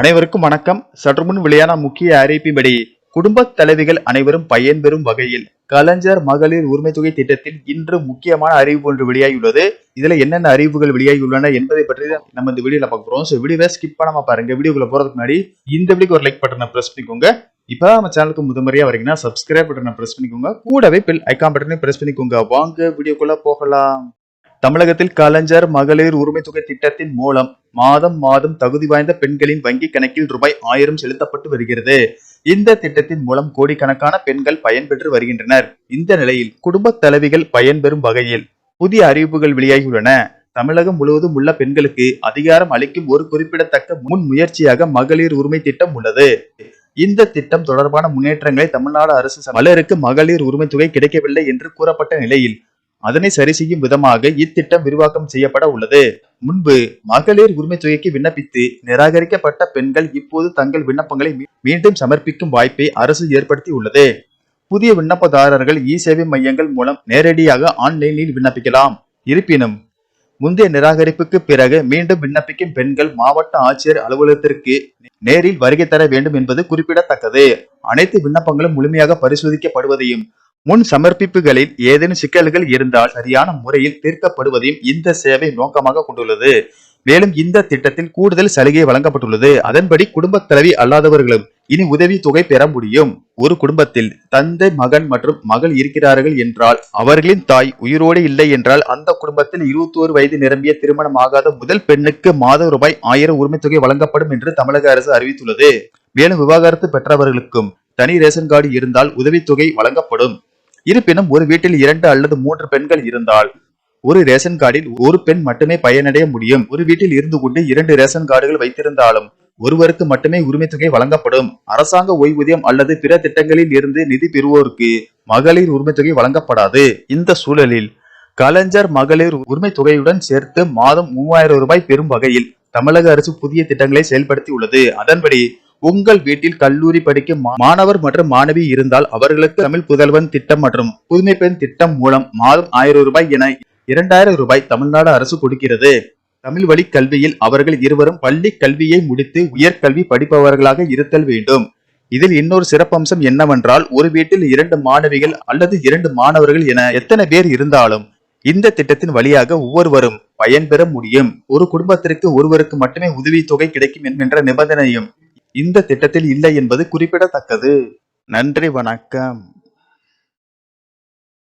அனைவருக்கும் வணக்கம். சற்று முன் வெளியான முக்கிய அறிவிப்பின்படி குடும்ப தலைவிகள் அனைவரும் பயன்பெறும் வகையில் கலைஞர் மகளிர் உரிமை தொகை திட்டத்தில் இன்று முக்கியமான அறிவிப்பு ஒன்று வெளியாகியுள்ளது. இதுல என்னென்ன அறிவுகள் வெளியாகியுள்ளன என்பதை பற்றி தான் நம்ம இந்த வீடியோல பார்க்க போறோம். ஸோ வீடியோவை ஸ்கிப் பண்ணாம பாருங்க. வீடியோக்குள்ள போறதுக்கு முன்னாடி இந்த வீடியோக்கு ஒரு லைக் பட்டனை பிரஸ் பண்ணிக்கோங்க. இப்பதான் நம்ம சேனலுக்கு முதன்முறையா வரீங்கன்னா சப்ஸ்கிரைப் பட்டனை பிரஸ் பண்ணிக்கோங்க. கூடவே பெல் ஐக்கான் பட்டனை பிரஸ் பண்ணிக்கோங்க. வாங்க வீடியோக்குள்ள போகலாம். தமிழகத்தில் கலைஞர் மகளிர் உரிமை தொகை திட்டத்தின் மூலம் மாதம் மாதம் தகுதி வாய்ந்த பெண்களின் வங்கி கணக்கில் ரூபாய் ஆயிரம் செலுத்தப்பட்டு வருகிறது. இந்த திட்டத்தின் மூலம் கோடிக்கணக்கான பெண்கள் பயன்பெற்று வருகின்றனர். இந்த நிலையில் குடும்ப தலைவிகள் பயன்பெறும் வகையில் புதிய அறிவிப்புகள் வெளியாகியுள்ளன. தமிழகம் முழுவதும் உள்ள பெண்களுக்கு அதிகாரம் அளிக்கும் ஒரு குறிப்பிடத்தக்க முன் முயற்சியாக மகளிர் உரிமை திட்டம் உள்ளது. இந்த திட்டம் தொடர்பான முன்னேற்றங்களை தமிழ்நாடு அரசு ச- பலருக்கு மகளிர் உரிமை தொகை கிடைக்கவில்லை என்று கூறப்பட்ட நிலையில் அதனை சரி செய்யும் விதமாக இத்திட்டம் விரிவாக்கம் செய்யப்பட உள்ளது. முன்பு மகளிர் உரிமை தொகைக்கு விண்ணப்பித்து நிராகரிக்கப்பட்ட பெண்கள் இப்போது தங்கள் விண்ணப்பங்களை மீண்டும் சமர்ப்பிக்கும் வாய்ப்பை அரசு ஏற்படுத்தி உள்ளது. புதிய விண்ணப்பதாரர்கள் இ சேவை மையங்கள் மூலம் நேரடியாக ஆன்லைனில் விண்ணப்பிக்கலாம். இருப்பினும் முந்தைய நிராகரிப்புக்கு பிறகு மீண்டும் விண்ணப்பிக்கும் பெண்கள் மாவட்ட ஆட்சியர் அலுவலகத்திற்கு நேரில் வருகை தர வேண்டும் என்பது குறிப்பிடத்தக்கது. அனைத்து விண்ணப்பங்களும் முழுமையாக பரிசோதிக்கப்படுவதையும் முன் சமர்ப்பிப்புகளில் ஏதேனும் சிக்கல்கள் இருந்தால் சரியான முறையில் தீர்க்கப்படுவதையும் இந்த சேவை நோக்கமாக கொண்டுள்ளது. மேலும் இந்த திட்டத்தில் கூடுதல் சலுகை வழங்கப்பட்டுள்ளது. அதன்படி குடும்ப தலைவி அல்லாதவர்களும் இனி உதவி தொகை பெற முடியும். ஒரு குடும்பத்தில் தந்தை மகன் மற்றும் மகள் இருக்கிறார்கள் என்றால் அவர்களின் தாய் உயிரோடு இல்லை என்றால் அந்த குடும்பத்தில் 21 வயது நிரம்பிய திருமணம் ஆகாத முதல் பெண்ணுக்கு மாத ரூபாய் ஆயிரம் உரிமை தொகை வழங்கப்படும் என்று தமிழக அரசு அறிவித்துள்ளது. மேலும் விவாகரத்து பெற்றவர்களுக்கும் தனி ரேஷன் கார்டு இருந்தால் உதவித்தொகை வழங்கப்படும். இருப்பினும் ஒரு வீட்டில் இரண்டு அல்லது மூன்று பெண்கள் இருந்தால் ஒரு ரேஷன் கார்டில் ஒரு பெண் மட்டுமே பயனடைய முடியும். ஒரு வீட்டில் இருந்து கொண்டு இரண்டு ரேஷன் கார்டுகள் வைத்திருந்தாலும் ஒருவருக்கு மட்டுமே உரிமை தொகை வழங்கப்படும். அரசாங்க ஓய்வூதியம் அல்லது பிற திட்டங்களில் இருந்து நிதி பெறுவோருக்கு மகளிர் உரிமை தொகை வழங்கப்படாது. இந்த சூழலில் கலைஞர் மகளிர் உரிமை தொகையுடன் சேர்த்து மாதம் மூவாயிரம் ரூபாய் பெறும் வகையில் தமிழக அரசு புதிய திட்டங்களை செயல்படுத்தி உள்ளது அதன்படி உங்கள் வீட்டில் கல்லூரி படிக்கும் மாணவர் மற்றும் மாணவி இருந்தால் அவர்களுக்கு தமிழ் புதல்வன் திட்டம் மற்றும் புதுமை பெண் திட்டம் மூலம் மாதம் ஆயிரம் ரூபாய் என இரண்டாயிரம் ரூபாய் தமிழ்நாடு அரசு கொடுக்கிறது. தமிழ் வழி கல்வியில் அவர்கள் இருவரும் பள்ளி கல்வியை முடித்து உயர்கல்வி படிப்பவர்களாக இருத்தல் வேண்டும். இதில் இன்னொரு சிறப்பம்சம் என்னவென்றால் ஒரு வீட்டில் இரண்டு மாணவிகள் அல்லது இரண்டு மாணவர்கள் என எத்தனை பேர் இருந்தாலும் இந்த திட்டத்தின் வழியாக ஒவ்வொருவரும் பயன்பெற முடியும். ஒரு குடும்பத்திற்கு ஒருவருக்கு மட்டுமே உதவித்தொகை கிடைக்கும் என்கின்ற நிபந்தனையும் இந்த திட்டத்தில் இல்லை என்பது குறிப்பிடத்தக்கது. நன்றி வணக்கம்.